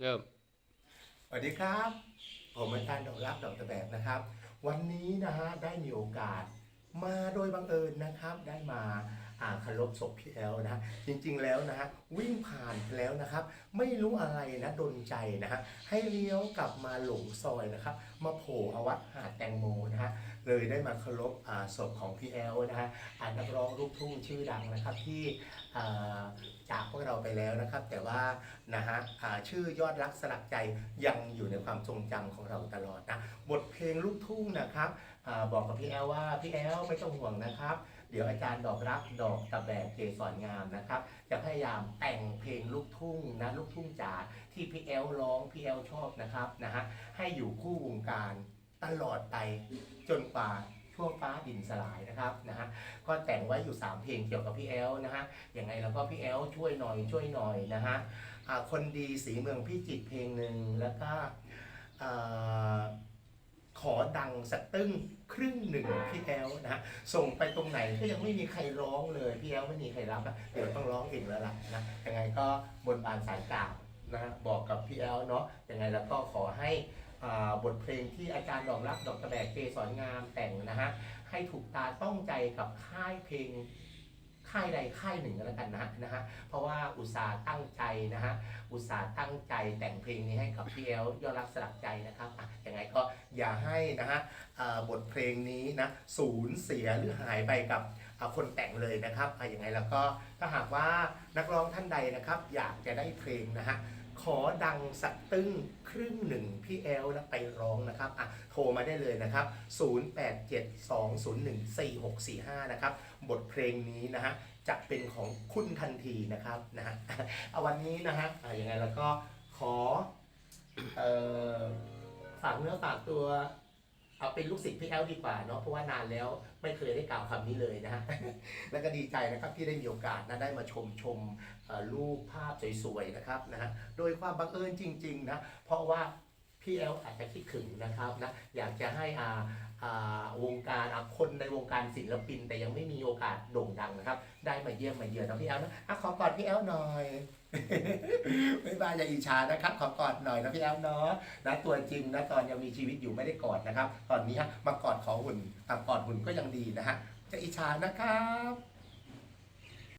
เริ่มสวัสดีครับ ผมอาจารย์ดอกรักดอกตะแบบนะครับ วันนี้นะฮะได้มีโอกาสมาโดยบังเอิญนะครับ ได้มาอ่าคารพศพพี่แอลนะฮะจริงๆแล้วนะฮะวิ่งผ่านแล้วนะครับ ไม่รู้อะไรนะดนใจนะฮะให้เลี้ยวกลับมาหลงซอยนะครับ มาโผล่อาวัดหาดแตงโม เลยได้มาเคารพศพของพี่แอลนะฮะนักร้องลูกทุ่งชื่อดังนะครับที่จากพวกเราไปแล้วนะครับ แต่ว่านะฮะชื่อยอดรักสลักใจยังอยู่ในความทรงจำของเราตลอดนะบทเพลงลูกทุ่งนะครับอบอกกับพี่แอลว่าพี่แอลไม่ต้องห่วงนะครับ เดี๋ยวอาจารย์ดอกรักดอกตะแบกเกสรงามนะครับ จะพยายามแต่งเพลงลูกทุ่งนะลูกทุ่งจ๋าที่พี่แอลร้องพี่แอลชอบนะครับนะฮะให้อยู่คู่วงการ ตลอดไปจนกว่าช่วงฟ้าดินสลายนะครับนะฮะก็แต่งไว้อยู่ 3 เพลงเกี่ยวกับพี่แอลนะฮะยังไงแล้วก็พี่แอลช่วยหน่อยช่วยหน่อยนะฮะคนดีสีเมืองพี่จิตเพลงหนึ่งแล้วก็ขอดังสักตึ้งครึ่งหนึ่งพี่แอลนะฮะส่งไปตรงไหนก็ยังไม่มีใครร้องเลยพี่แอลไม่มีใครรับนะเดี๋ยวต้องร้องเองแล้วล่ะนะยังไงก็บนบานสายกล่าวนะบอกกับพี่แอลเนาะยังไงแล้วก็ขอให้ บทเพลงที่อาจารย์ดอกรักดอกตะแบกเกสรงามแต่งนะฮะให้ถูกตาต้องใจกับค่ายเพลงค่ายใดค่ายหนึ่งก็แล้วกันนะนะฮะ เพราะว่าอุตสาห์ตั้งใจนะฮะ อุตสาห์ตั้งใจแต่งเพลงนี้ให้กับพี่แอลยอดรักสลักใจนะครับอะยังไงก็อย่าให้นะฮะบทเพลงนี้นะสูญเสียหรือหายไปกับคนแต่งเลยนะครับอะยังไงแล้วก็ถ้าหากว่านักร้องท่านใดนะครับ อยากจะได้เพลงนะฮะ ขอดังสักตึ้งครึ่งหนึ่งพี่แอลนะไปร้องนะครับอะโทรมาได้เลยนะครับ 0872014645 นะครับ บทเพลงนี้นะฮะจะเป็นของคุณทันทีนะครับนะฮะเอาวันนี้นะฮะอะยังไงแล้วก็ขอเอ่อฝากเนื้อฝากตัว เอาเป็นลูกศิษย์พี่แอลดีกว่าเนาะเพราะว่านานแล้วไม่เคยได้กล่าวคำนี้เลยนะฮะ แล้วก็ดีใจนะครับที่ได้มีโอกาสนะได้มาชมชมรูปภาพสวยๆนะครับนะฮะโดยความบังเอิญจริงๆนะเพราะว่า พี่แอลอาจจะคิดถึงนะครับนะอยากจะให้อ่าอ่าวงการอะคนในวงการศิลปิน แต่ยังไม่มีโอกาสโด่งดังนะครับ ได้มาเยี่ยมมาเยือนนะพี่แอลนะอะขอกอดพี่แอลหน่อย ไม่บาอย่าอิจฉานะครับ ขอกอดหน่อยนะพี่แอลเนาะนะตัวจริงนะตอนยังมีชีวิตอยู่ไม่ได้กอดนะครับ ตอนนี้ฮะมากอดขอหุ่นอะกอดหุ่นก็ยังดีนะฮะจะอิจฉานะครับ